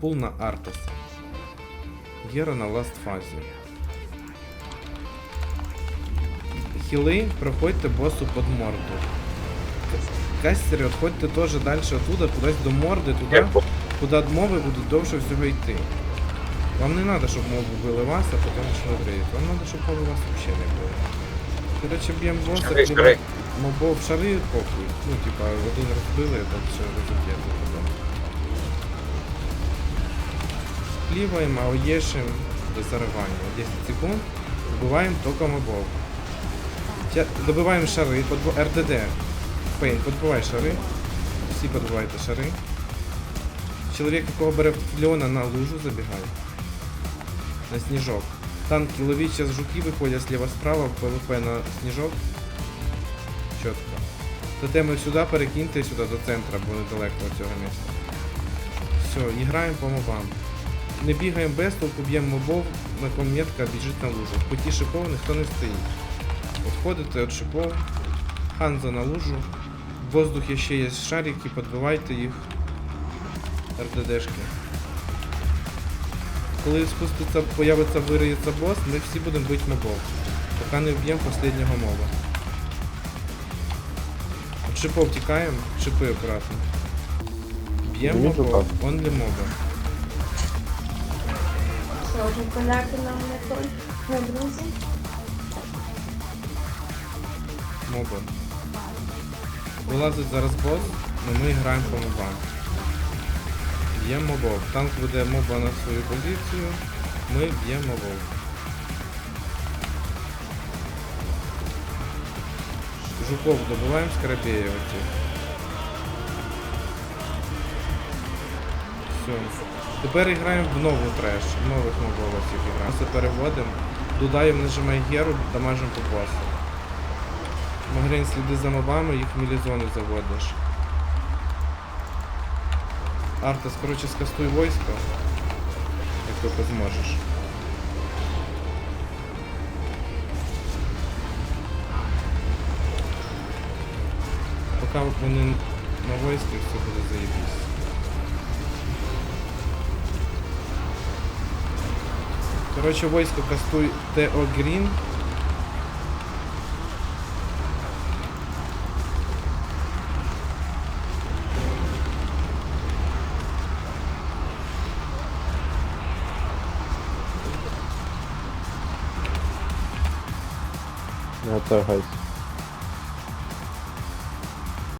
Пул на Артес. Гера на ласт фазі. Хіли, проходьте босу під морду. Кастери, отходьте теж далі оттуда, кудись до морди, туди, куди мови будуть довше всього йти. Вам не треба, щоб мови били вас, а потім йшли в. Вам треба, щоб мови вас взагалі не били. Короче, б'ємо боса, мобов шари похуй. Ну, типа, один раз били, а так ще розіб'єте потім. Кліваємо, до заривання. 10 секунд. Тільки мобов. Тя- Добиваємо шари, подбо... РДД. Пейн, подбивай шари. Всі подбивайте шари. Чоловік, якого бере Леона на лужу, забігай. На сніжок. Танки ловіть, зараз жуки виходять зліва-справа, ПВП на сніжок. Чітко. Тотеми сюди, перекиньте сюди до центра, бо недалеко від цього місця. Все, і по мобам. Не бігаємо без толку, б'ємо мобов, на ком біжить на лужу. В путі шипов ніхто не стоїть. Отходите від шипов, ханза на лужу. В воздухі ще є шарики, підбивайте їх. РДДшки. Коли спуститься, появиться, вириється бос, ми всі будемо бити мобов. Поки не вб'ємо останнього моба. От шипов тікаємо, шипи акуратно. Б'ємо мобов, он для моба. Вже поляки нам не той, не друзі? Моба. Вилазить зараз бос, але ми граємо по мобам. Б'ємо мобов. Танк веде моба на свою позицію. Ми б'ємо мобов. Жуков добиваємо скоробея оці. Все. Тепер граємо в нову треш, в нових мобов всіх граємо. Все переводимо. Дудаєм нажимай геру, дамажимо по босу. Магрень сліди за мобами, їх в мілізони заводиш. Артес, коротше, скастуй войско. Як тільки зможеш. Поки вони на войскі, все буде заєбісь. Коротше, войско кастуй ТО Грін. Это тагайся.